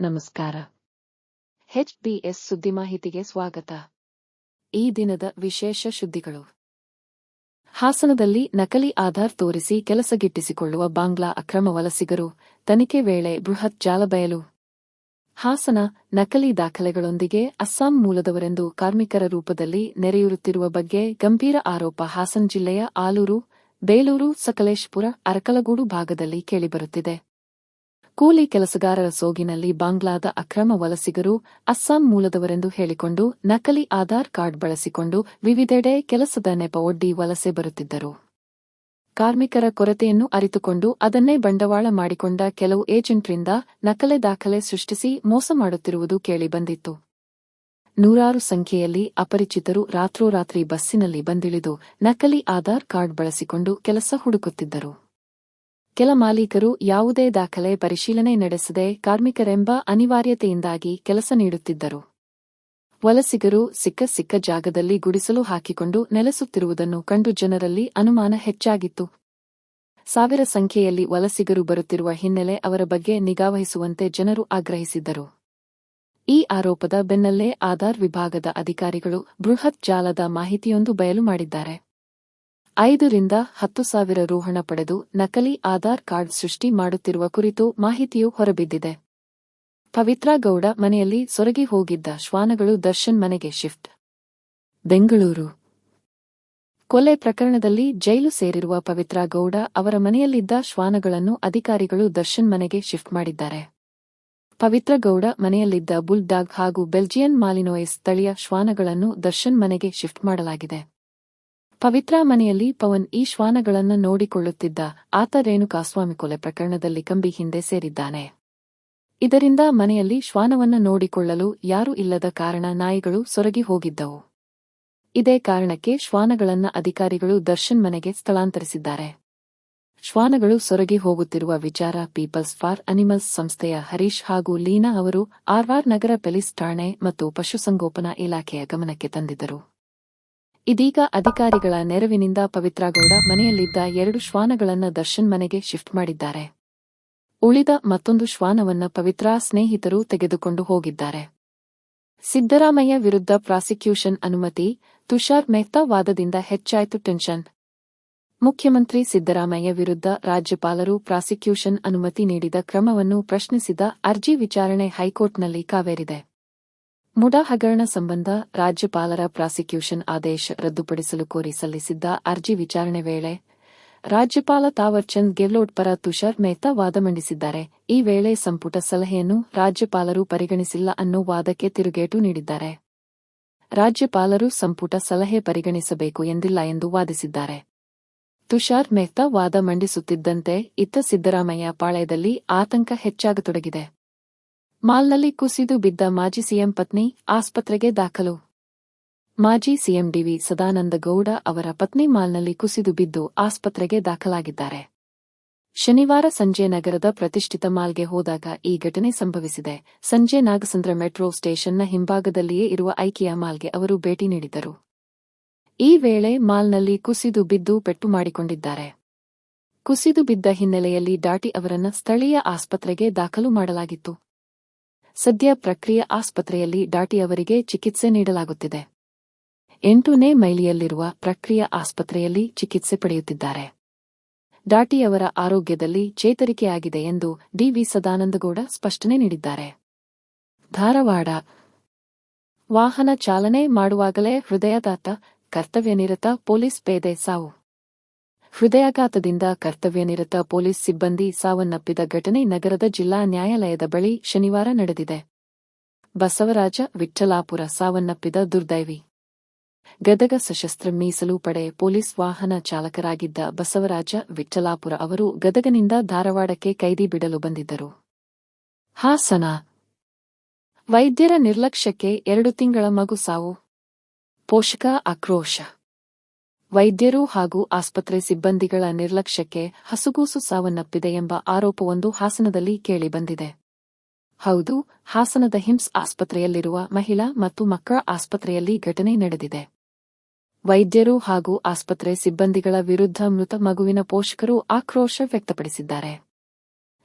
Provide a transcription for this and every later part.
ನಮಸ್ಕಾರ. ಎಚ್ಬಿಎಸ್ ಸುದ್ದಿ ಮಾಹಿತಿಗೆ ಸ್ವಾಗತ. ಈ ದಿನದ ವಿಶೇಷ ಸುದ್ದಿಗಳು. ಹಾಸನದಲ್ಲಿ ನಕಲಿ ಆಧಾರ್ ತೋರಿಸಿ ಕೆಲಸಗಿಟ್ಟಿಸಿಕೊಳ್ಳುವ ಬಾಂಗ್ಲಾ ಅಕ್ರಮ ವಲಸಿಗರು, ತನಿಖೆ ವೇಳೆ ಬೃಹತ್ ಜಾಲಬಯಲು ಹಾಸನ ನಕಲಿ ದಾಖಲೆಗಳೊಂದಿಗೆ ಅಸ್ಸಾಂ ಮೂಲದವರೆಂದು ಕಾರ್ಮಿಕರ ರೂಪದಲ್ಲಿ ನೆರೆಯುರುತ್ತಿರುವ ಬಗ್ಗೆ ಗಂಭೀರ ಆರೋಪ ಹಾಸನ ಜಿಲ್ಲೆಯ ಆಲೂರು, ಬೇಲೂರು, ಸಕಲೇಶ್ಪುರ, ಅರಕಲಗೂಡು ಭಾಗದಲ್ಲಿ ಕೇಳಿಬರುತ್ತಿದೆ. ಕೂಲಿ ಕೆಲಸಗಾರರ ಸೋಗಿನಲ್ಲಿ ಬಾಂಗ್ಲಾದ ಅಕ್ರಮ ವಲಸಿಗರು ಅಸ್ಸಾಂ ಮೂಲದವರೆಂದು ಹೇಳಿಕೊಂಡು ನಕಲಿ ಆಧಾರ್ ಕಾರ್ಡ್ ಬಳಸಿಕೊಂಡು ವಿವಿಧೆಡೆ ಕೆಲಸದ ನೆಪ ಒಡ್ಡಿ ವಲಸೆ ಬರುತ್ತಿದ್ದರು. ಕಾರ್ಮಿಕರ ಕೊರತೆಯನ್ನು ಅರಿತುಕೊಂಡು ಅದನ್ನೇ ಬಂಡವಾಳ ಮಾಡಿಕೊಂಡ ಕೆಲವು ಏಜೆಂಟ್ರಿಂದ ನಕಲೆ ದಾಖಲೆ ಸೃಷ್ಟಿಸಿ ಮೋಸ ಮಾಡುತ್ತಿರುವುದು ಕೇಳಿಬಂದಿತ್ತು ನೂರಾರು ಸಂಖ್ಯೆಯಲ್ಲಿ ಅಪರಿಚಿತರು ರಾತ್ರೋರಾತ್ರಿ ಬಸ್ಸಿನಲ್ಲಿ ಬಂದಿಳಿದು ನಕಲಿ ಆಧಾರ್ ಕಾರ್ಡ್ ಬಳಸಿಕೊಂಡು ಕೆಲಸ ಹುಡುಕುತ್ತಿದ್ದರು. ಕೆಲ ಮಾಲೀಕರು ಯಾವುದೇ ದಾಖಲೆ ಪರಿಶೀಲನೆ ನಡೆಸದೆ ಕಾರ್ಮಿಕರೆಂಬ ಅನಿವಾರ್ಯತೆಯಿಂದಾಗಿ ಕೆಲಸ ನೀಡುತ್ತಿದ್ದರು. ವಲಸಿಗರು ಸಿಕ್ಕ ಸಿಕ್ಕ ಜಾಗದಲ್ಲಿ ಗುಡಿಸಲು ಹಾಕಿಕೊಂಡು ನೆಲೆಸುತ್ತಿರುವುದನ್ನು ಕಂಡು ಜನರಲ್ಲಿ ಅನುಮಾನ ಹೆಚ್ಚಾಗಿತ್ತು. ಸಾವಿರ ಸಂಖ್ಯೆಯಲ್ಲಿ ವಲಸಿಗರು ಬರುತ್ತಿರುವ ಹಿನ್ನೆಲೆ ಅವರ ಬಗ್ಗೆ ನಿಗಾವಹಿಸುವಂತೆ ಜನರು ಆಗ್ರಹಿಸಿದ್ದರು. ಈ ಆರೋಪದ ಬೆನ್ನಲ್ಲೇ ಆಧಾರ್ ವಿಭಾಗದ ಅಧಿಕಾರಿಗಳು ಬೃಹತ್ ಜಾಲದ ಮಾಹಿತಿಯೊಂದು ಬಯಲು ಮಾಡಿದ್ದಾರೆ. ಐದರಿಂದ ಹತ್ತು ಸಾವಿರ ರು ಹಣ ಪಡೆದು ನಕಲಿ ಆಧಾರ್ ಕಾರ್ಡ್ ಸೃಷ್ಟಿ ಮಾಡುತ್ತಿರುವ ಕುರಿತು ಮಾಹಿತಿಯು ಹೊರಬಿದ್ದಿದೆ. ಪವಿತ್ರ ಗೌಡ ಮನೆಯಲ್ಲಿ ಸೊರಗಿ ಹೋಗಿದ್ದ ಶ್ವಾನಗಳು ದರ್ಶನ್ ಮನೆಗೆ ಶಿಫ್ಟ್. ಬೆಂಗಳೂರು. ಕೊಲೆ ಪ್ರಕರಣದಲ್ಲಿ ಜೈಲು ಸೇರಿರುವ ಪವಿತ್ರ ಗೌಡ ಅವರ ಮನೆಯಲ್ಲಿದ್ದ ಶ್ವಾನಗಳನ್ನು ಅಧಿಕಾರಿಗಳು ದರ್ಶನ್ ಮನೆಗೆ ಶಿಫ್ಟ್ ಮಾಡಿದ್ದಾರೆ. ಪವಿತ್ರ ಗೌಡ ಮನೆಯಲ್ಲಿದ್ದ ಬುಲ್ ಡಾಗ್ ಹಾಗೂ ಬೆಲ್ಜಿಯನ್ ಮಾಲಿನೋಯಿಸ್ ಸ್ಥಳೀಯ ಶ್ವಾನಗಳನ್ನು ದರ್ಶನ್ ಮನೆಗೆ ಶಿಫ್ಟ್ ಮಾಡಲಾಗಿದೆ. ಪವಿತ್ರ ಮನೆಯಲ್ಲಿ ಪವನ್ ಈ ಶ್ವಾನಗಳನ್ನು ನೋಡಿಕೊಳ್ಳುತ್ತಿದ್ದ ಆತ ರೇಣುಕಾಸ್ವಾಮಿ ಕೊಲೆ ಪ್ರಕರಣದಲ್ಲಿ ಕಂಬಿ ಹಿಂದೆ ಸೇರಿದ್ದಾನೆ. ಇದರಿಂದ ಮನೆಯಲ್ಲಿ ಶ್ವಾನವನ್ನ ನೋಡಿಕೊಳ್ಳಲು ಯಾರೂ ಇಲ್ಲದ ಕಾರಣ ನಾಯಿಗಳು ಸೊರಗಿ ಹೋಗಿದ್ದವು. ಇದೇ ಕಾರಣಕ್ಕೆ ಶ್ವಾನಗಳನ್ನು ಅಧಿಕಾರಿಗಳು ದರ್ಶನ್ ಮನೆಗೆ ಸ್ಥಳಾಂತರಿಸಿದ್ದಾರೆ. ಶ್ವಾನಗಳು ಸೊರಗಿ ಹೋಗುತ್ತಿರುವ ವಿಚಾರ ಪೀಪಲ್ಸ್ ಫಾರ್ ಅನಿಮಲ್ಸ್ ಸಂಸ್ಥೆಯ ಹರೀಶ್ ಹಾಗೂ ಲೀನಾ ಅವರು ಆರ್ವಾರ್ ನಗರ ಪೆಲಿಸ್ ಠಾಣೆ ಮತ್ತು ಪಶುಸಂಗೋಪನಾ ಇಲಾಖೆಯ ಗಮನಕ್ಕೆ ತಂದಿದ್ದರು. ಇದೀಗ ಅಧಿಕಾರಿಗಳ ನೆರವಿನಿಂದ ಪವಿತ್ರಗೌಡ ಮನೆಯಲ್ಲಿದ್ದ ಎರಡು ಶ್ವಾನಗಳನ್ನ ದರ್ಶನ್ ಮನೆಗೆ ಶಿಫ್ಟ್ ಮಾಡಿದ್ದಾರೆ. ಉಳಿದ ಮತ್ತೊಂದು ಶ್ವಾನವನ್ನ ಪವಿತ್ರ ಸ್ನೇಹಿತರು ತೆಗೆದುಕೊಂಡು ಹೋಗಿದ್ದಾರೆ. ಸಿದ್ದರಾಮಯ್ಯ ವಿರುದ್ಧ ಪ್ರಾಸಿಕ್ಯೂಷನ್ ಅನುಮತಿ, ತುಷಾರ್ ಮೆಹ್ತಾ ವಾದದಿಂದ ಹೆಚ್ಚಾಯಿತು ಟೆನ್ಷನ್. ಮುಖ್ಯಮಂತ್ರಿ ಸಿದ್ದರಾಮಯ್ಯ ವಿರುದ್ಧ ರಾಜ್ಯಪಾಲರು ಪ್ರಾಸಿಕ್ಯೂಷನ್ ಅನುಮತಿ ನೀಡಿದ ಕ್ರಮವನ್ನು ಪ್ರಶ್ನಿಸಿದ ಅರ್ಜಿ ವಿಚಾರಣೆ ಹೈಕೋರ್ಟ್ನಲ್ಲಿ ಕಾವೇರಿದೆ. ಮುಡಾ ಹಗರಣ ಸಂಬಂಧ ರಾಜ್ಯಪಾಲರ ಪ್ರಾಸಿಕ್ಯೂಷನ್ ಆದೇಶ ರದ್ದುಪಡಿಸಲು ಕೋರಿ ಸಲ್ಲಿಸಿದ್ದ ಅರ್ಜಿ ವಿಚಾರಣೆ ವೇಳೆ ರಾಜ್ಯಪಾಲ ತಾವರ್ಚಂದ್ ಗೆಹ್ಲೋಟ್ ಪರ ತುಷಾರ್ ಮೆಹ್ತಾ ವಾದ ಮಂಡಿಸಿದ್ದಾರೆ. ಈ ವೇಳೆ ಸಂಪುಟ ಸಲಹೆಯನ್ನು ರಾಜ್ಯಪಾಲರು ಪರಿಗಣಿಸಿಲ್ಲ ಅನ್ನೋ ವಾದಕ್ಕೆ ತಿರುಗೇಟು ನೀಡಿದ್ದಾರೆ. ರಾಜ್ಯಪಾಲರು ಸಂಪುಟ ಸಲಹೆ ಪರಿಗಣಿಸಬೇಕು ಎಂದಿಲ್ಲ ಎಂದು ವಾದಿಸಿದ್ದಾರೆ. ತುಷಾರ್ ಮೆಹ್ತಾ ವಾದ ಮಂಡಿಸುತ್ತಿದ್ದಂತೆ ಇತ್ತ ಸಿದ್ದರಾಮಯ್ಯ ಪಾಳ್ಯದಲ್ಲಿ ಆತಂಕ ಹೆಚ್ಚಾಗತೊಡಗಿದೆ. ಮಾಲ್ನಲ್ಲಿ ಕುಸಿದು ಬಿದ್ದ ಮಾಜಿ ಸಿಎಂ ಪತ್ನಿ ಆಸ್ಪತ್ರೆಗೆ ದಾಖಲು. ಮಾಜಿ ಸಿಎಂ ಡಿವಿ ಸದಾನಂದ ಗೌಡ ಅವರ ಪತ್ನಿ ಮಾಲ್ನಲ್ಲಿ ಕುಸಿದು ಬಿದ್ದು ಆಸ್ಪತ್ರೆಗೆ ದಾಖಲಾಗಿದ್ದಾರೆ. ಶನಿವಾರ ಸಂಜೆ ನಗರದ ಪ್ರತಿಷ್ಠಿತ ಮಾಲ್ಗೆ ಹೋದಾಗ ಈ ಘಟನೆ ಸಂಭವಿಸಿದೆ. ಸಂಜೆ ನಾಗಸಂದ್ರ ಮೆಟ್ರೋ ಸ್ಟೇಷನ್ನ ಹಿಂಭಾಗದಲ್ಲಿಯೇ ಇರುವ ಐಕಿಯಾ ಮಾಲ್ಗೆ ಅವರು ಭೇಟಿ ನೀಡಿದ್ದರು ಈ ವೇಳೆ ಮಾಲ್ನಲ್ಲಿ ಕುಸಿದು ಬಿದ್ದು ಪೆಟ್ಟು ಮಾಡಿಕೊಂಡಿದ್ದಾರೆ. ಕುಸಿದು ಬಿದ್ದ ಹಿನ್ನೆಲೆಯಲ್ಲಿ ಡಾಟಿ ಅವರನ್ನ ಸ್ಥಳೀಯ ಆಸ್ಪತ್ರೆಗೆ ದಾಖಲು ಮಾಡಲಾಗಿತ್ತು. ಸದ್ಯ ಪ್ರಕ್ರಿಯೆ ಆಸ್ಪತ್ರೆಯಲ್ಲಿ ಡಾಟಿ ಅವರಿಗೆ ಚಿಕಿತ್ಸೆ ನೀಡಲಾಗುತ್ತಿದೆ. ಎಂಟನೇ ಮೈಲಿಯಲ್ಲಿರುವ ಪ್ರಕ್ರಿಯೆ ಆಸ್ಪತ್ರೆಯಲ್ಲಿ ಚಿಕಿತ್ಸೆ ಪಡೆಯುತ್ತಿದ್ದಾರೆ. ಡಾಟಿಯವರ ಆರೋಗ್ಯದಲ್ಲಿ ಚೇತರಿಕೆಯಾಗಿದೆ ಎಂದು ಡಿವಿ ಸದಾನಂದಗೌಡ ಸ್ಪಷ್ಟನೆ ನೀಡಿದ್ದಾರೆ. ಧಾರವಾಡ. ವಾಹನ ಚಾಲನೆ ಮಾಡುವಾಗಲೇ ಹೃದಯದಾತ ಕರ್ತವ್ಯನಿರತ ಪೊಲೀಸ್ ಪೇದೆ ಸಾವು. ಹೃದಯಾಘಾತದಿಂದ ಕರ್ತವ್ಯನಿರತ ಪೊಲೀಸ್ ಸಿಬ್ಬಂದಿ ಸಾವನ್ನಪ್ಪಿದ ಘಟನೆ ನಗರದ ಜಿಲ್ಲಾ ನ್ಯಾಯಾಲಯದ ಬಳಿ ಶನಿವಾರ ನಡೆದಿದೆ. ಬಸವರಾಜ ವಿಠ್ಠಲಾಪುರ ಸಾವನ್ನಪ್ಪಿದ ದುರ್ದೈವಿ. ಗದಗ ಸಶಸ್ತ್ರ ಮೀಸಲು ಪಡೆ ಪೊಲೀಸ್ ವಾಹನ ಚಾಲಕರಾಗಿದ್ದ ಬಸವರಾಜ ವಿಠ್ಠಲಾಪುರ ಅವರು ಗದಗನಿಂದ ಧಾರವಾಡಕ್ಕೆ ಕೈದಿ ಬಿಡಲು ಬಂದಿದ್ದರು. ಹಾಸನ. ವೈದ್ಯರ ನಿರ್ಲಕ್ಷ್ಯಕ್ಕೆ ಎರಡು ತಿಂಗಳ ಮಗು ಸಾವು. ಪೋಷಕ ಆಕ್ರೋಶ. ವೈದ್ಯರು ಹಾಗೂ ಆಸ್ಪತ್ರೆ ಸಿಬ್ಬಂದಿಗಳ ನಿರ್ಲಕ್ಷ್ಯಕ್ಕೆ ಹಸುಗೂಸು ಸಾವನ್ನಪ್ಪಿದೆ ಎಂಬ ಆರೋಪವೊಂದು ಹಾಸನದಲ್ಲಿ ಕೇಳಿಬಂದಿದೆ. ಹೌದು, ಹಾಸನದ ಹಿಮ್ಸ್ ಆಸ್ಪತ್ರೆಯಲ್ಲಿರುವ ಮಹಿಳಾ ಮತ್ತು ಮಕ್ಕಳ ಆಸ್ಪತ್ರೆಯಲ್ಲಿ ಘಟನೆ ನಡೆದಿದೆ. ವೈದ್ಯರು ಹಾಗೂ ಆಸ್ಪತ್ರೆ ಸಿಬ್ಬಂದಿಗಳ ವಿರುದ್ಧ ಮೃತ ಮಗುವಿನ ಪೋಷಕರು ಆಕ್ರೋಶ ವ್ಯಕ್ತಪಡಿಸಿದ್ದಾರೆ.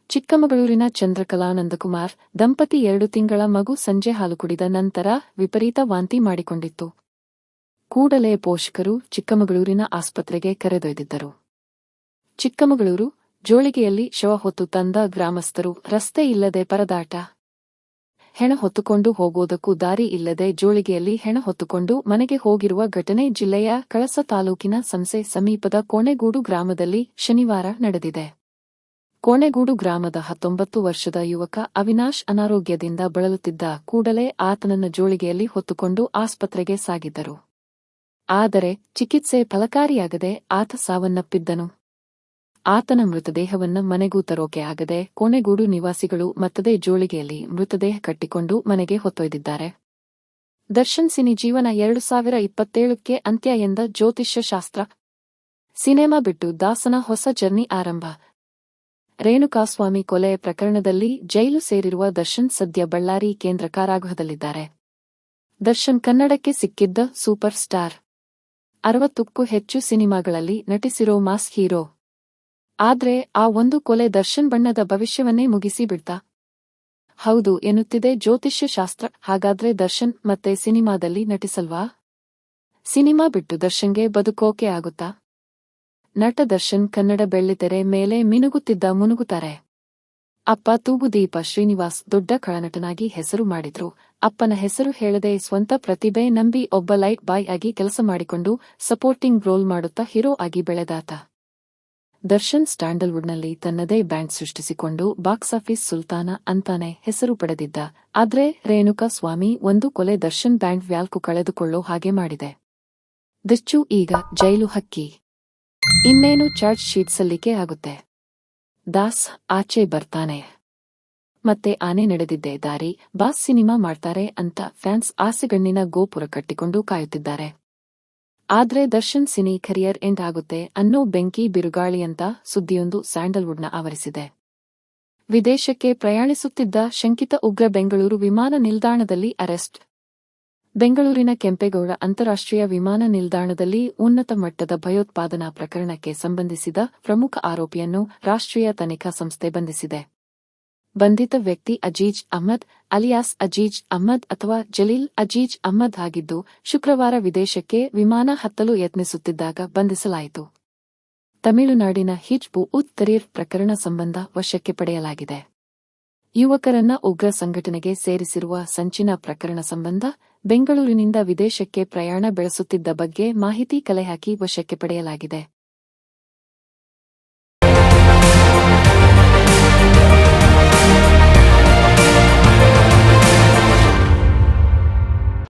ಚಿಕ್ಕಮಗಳೂರಿನ ಚಂದ್ರಕಲಾನಂದಕುಮಾರ್ ದಂಪತಿ ಎರಡು ತಿಂಗಳ ಮಗು ಸಂಜೆ ಹಾಲು ಕುಡಿದ ನಂತರ ವಿಪರೀತ ವಾಂತಿ ಮಾಡಿಕೊಂಡಿತ್ತು. ಕೂಡಲೇ ಪೋಷಕರು ಚಿಕ್ಕಮಗಳೂರಿನ ಆಸ್ಪತ್ರೆಗೆ ಕರೆದೊಯ್ದಿದ್ದರು. ಚಿಕ್ಕಮಗಳೂರು ಜೋಳಿಗೆಯಲ್ಲಿ ಶವ ಹೊತ್ತು ತಂದ ಗ್ರಾಮಸ್ಥರು, ರಸ್ತೆ ಇಲ್ಲದೆ ಪರದಾಟ. ಹೆಣ ಹೊತ್ತುಕೊಂಡು ಹೋಗೋದಕ್ಕೂ ದಾರಿ ಇಲ್ಲದೆ ಜೋಳಿಗೆಯಲ್ಲಿ ಹೆಣ ಹೊತ್ತುಕೊಂಡು ಮನೆಗೆ ಹೋಗಿರುವ ಘಟನೆ ಜಿಲ್ಲೆಯ ಕಳಸ ತಾಲೂಕಿನ ಸಂಸೆ ಸಮೀಪದ ಕೋಣೆಗೂಡು ಗ್ರಾಮದಲ್ಲಿ ಶನಿವಾರ ನಡೆದಿದೆ. ಕೋಣೆಗೂಡು ಗ್ರಾಮದ ಹತ್ತೊಂಬತ್ತು ವರ್ಷದ ಯುವಕ ಅವಿನಾಶ್ ಅನಾರೋಗ್ಯದಿಂದ ಬಳಲುತ್ತಿದ್ದ ಕೂಡಲೇ ಆತನನ್ನು ಜೋಳಿಗೆಯಲ್ಲಿ ಹೊತ್ತುಕೊಂಡು ಆಸ್ಪತ್ರೆಗೆ ಸಾಗಿದ್ದರು. ಆದರೆ ಚಿಕಿತ್ಸೆ ಫಲಕಾರಿಯಾಗದೆ ಆತ ಸಾವನ್ನಪ್ಪಿದ್ದನು. ಆತನ ಮೃತದೇಹವನ್ನ ಮನೆಗೂ ತರೋಕೆ ಆಗದೆ ಕೋಣೆಗೂಡು ನಿವಾಸಿಗಳು ಮತ್ತದೇ ಜೋಳಿಗೆಯಲ್ಲಿ ಮೃತದೇಹ ಕಟ್ಟಿಕೊಂಡು ಮನೆಗೆ ಹೊತ್ತೊಯ್ದಿದ್ದಾರೆ. ದರ್ಶನ್ ಸಿನಿ ಜೀವನ ಎರಡು ಸಾವಿರ ಇಪ್ಪತ್ತೇಳಕ್ಕೆ ಅಂತ್ಯ ಎಂದ ಜ್ಯೋತಿಷ್ಯ ಶಾಸ್ತ್ರ. ಸಿನೆಮಾ ಬಿಟ್ಟು ದಾಸನ ಹೊಸ ಜರ್ನಿ ಆರಂಭ. ರೇಣುಕಾಸ್ವಾಮಿ ಕೊಲೆ ಪ್ರಕರಣದಲ್ಲಿ ಜೈಲು ಸೇರಿರುವ ದರ್ಶನ್ ಸದ್ಯ ಬಳ್ಳಾರಿ ಕೇಂದ್ರ ಕಾರಾಗೃಹದಲ್ಲಿದ್ದಾರೆ. ದರ್ಶನ್ ಕನ್ನಡಕ್ಕೆ ಸಿಕ್ಕಿದ್ದ ಸೂಪರ್ ಸ್ಟಾರ್. ಅರವತ್ತಕ್ಕೂ ಹೆಚ್ಚು ಸಿನಿಮಾಗಳಲ್ಲಿ ನಟಿಸಿರೋ ಮಾಸ್ ಹೀರೋ. ಆದ್ರೆ ಆ ಒಂದು ಕೊಲೆ ದರ್ಶನ್ ಬಣ್ಣದ ಭವಿಷ್ಯವನ್ನೇ ಮುಗಿಸಿ ಬಿಡ್ತಾ? ಹೌದು ಎನ್ನುತ್ತಿದೆ ಜ್ಯೋತಿಷ್ಯ ಶಾಸ್ತ್ರ ಹಾಗಾದ್ರೆ ದರ್ಶನ್ ಮತ್ತೆ ಸಿನಿಮಾದಲ್ಲಿ ನಟಿಸಲ್ವಾ? ಸಿನಿಮಾ ಬಿಟ್ಟು ದರ್ಶನ್ಗೆ ಬದುಕೋಕೆ ಆಗುತ್ತಾ? ನಟ ದರ್ಶನ್ ಕನ್ನಡ ಬೆಳ್ಳಿತೆರೆ ಮೇಲೆ ಮಿನುಗುತ್ತಿದ್ದ ಮುನುಗುತ್ತಾರೆ. ಅಪ್ಪ ತೂಗುದೀಪ ಶ್ರೀನಿವಾಸ್ ದೊಡ್ಡ ಕಳನಟನಾಗಿ ಹೆಸರು ಮಾಡಿದ್ರು. ಅಪ್ಪನ ಹೆಸರು ಹೇಳದೆ ಸ್ವಂತ ಪ್ರತಿಭೆ ನಂಬಿ ಒಬ್ಬ ಲೈಟ್ ಬಾಯ್ ಆಗಿ ಕೆಲಸ ಮಾಡಿಕೊಂಡು ಸಪೋರ್ಟಿಂಗ್ ರೋಲ್ ಮಾಡುತ್ತಾ ಹೀರೋ ಆಗಿ ಬೆಳೆದಾತ. ದರ್ಶನ್ ಸ್ಟ್ಯಾಂಡಲ್ವುಡ್ನಲ್ಲಿ ತನ್ನದೇ ಬ್ಯಾಂಡ್ ಸೃಷ್ಟಿಸಿಕೊಂಡು ಬಾಕ್ಸ್ ಆಫೀಸ್ ಸುಲ್ತಾನ ಅಂತಾನೆ ಹೆಸರು ಪಡೆದಿದ್ದ. ಆದ್ರೆ ರೇಣುಕಾ ಸ್ವಾಮಿ ಒಂದು ಕೊಲೆ ದರ್ಶನ್ ಬ್ಯಾಂಡ್ ವ್ಯಾಲ್ಕು ಕಳೆದುಕೊಳ್ಳೋ ಹಾಗೆ ಮಾಡಿದೆ. ದಿಚ್ಚು ಈಗ ಜೈಲು ಹಕ್ಕಿ. ಇನ್ನೇನು ಚಾರ್ಜ್ ಶೀಟ್ ಸಲ್ಲಿಕೆ ಆಗುತ್ತೆ? ದಾಸ್ ಆಚೆ ಬರ್ತಾನೆ. ಮತ್ತೆ ಆನೆ ನಡೆದಿದ್ದೆ ದಾರಿ ಬಾಸ್ ಸಿನಿಮಾ ಮಾಡ್ತಾರೆ ಅಂತ ಫ್ಯಾನ್ಸ್ ಆಸೆಗಣ್ಣಿನ ಗೋಪುರ ಕಟ್ಟಿಕೊಂಡು ಕಾಯುತ್ತಿದ್ದಾರೆ. ಆದ್ರೆ ದರ್ಶನ್ ಸಿನಿ ಕರಿಯರ್ ಎಂಡ್ ಆಗುತ್ತೆ ಅನ್ನೋ ಬೆಂಕಿ ಬಿರುಗಾಳಿಯಂತ ಸುದ್ದಿಯೊಂದು ಸ್ಯಾಂಡಲ್ವುಡ್ನ ಆವರಿಸಿದೆ. ವಿದೇಶಕ್ಕೆ ಪ್ರಯಾಣಿಸುತ್ತಿದ್ದ ಶಂಕಿತ ಉಗ್ರ ಬೆಂಗಳೂರು ವಿಮಾನ ನಿಲ್ದಾಣದಲ್ಲಿ ಅರೆಸ್ಟ್. ಬೆಂಗಳೂರಿನ ಕೆಂಪೇಗೌಡ ಅಂತಾರಾಷ್ಟ್ರೀಯ ವಿಮಾನ ನಿಲ್ದಾಣದಲ್ಲಿ ಉನ್ನತ ಮಟ್ಟದ ಭಯೋತ್ಪಾದನಾ ಪ್ರಕರಣಕ್ಕೆ ಸಂಬಂಧಿಸಿದ ಪ್ರಮುಖ ಆರೋಪಿಯನ್ನು ರಾಷ್ಟ್ರೀಯ ತನಿಖಾ ಸಂಸ್ಥೆ ಬಂಧಿಸಿದೆ. ಬಂಧಿತ ವ್ಯಕ್ತಿ ಅಜೀಜ್ ಅಹ್ಮದ್, ಅಲಿಯಾಸ್ ಅಜೀಜ್ ಅಹ್ಮದ್ ಅಥವಾ ಜಲೀಲ್ ಅಜೀಜ್ ಅಹ್ಮದ್ ಆಗಿದ್ದು, ಶುಕ್ರವಾರ ವಿದೇಶಕ್ಕೆ ವಿಮಾನ ಹತ್ತಲು ಯತ್ನಿಸುತ್ತಿದ್ದಾಗ ಬಂಧಿಸಲಾಯಿತು. ತಮಿಳುನಾಡಿನ ಹಿಜ್ಬು ಉತ್ ತರೀರ್ ಪ್ರಕರಣ ಸಂಬಂಧ ವಶಕ್ಕೆ ಪಡೆಯಲಾಗಿದೆ. ಯುವಕರನ್ನ ಉಗ್ರ ಸಂಘಟನೆಗೆ ಸೇರಿಸಿರುವ ಸಂಚಿನ ಪ್ರಕರಣ ಸಂಬಂಧ ಬೆಂಗಳೂರಿನಿಂದ ವಿದೇಶಕ್ಕೆ ಪ್ರಯಾಣ ಬೆಳೆಸುತ್ತಿದ್ದ ಬಗ್ಗೆ ಮಾಹಿತಿ ಕಲೆಹಾಕಿ ವಶಕ್ಕೆ ಪಡೆಯಲಾಗಿದೆ.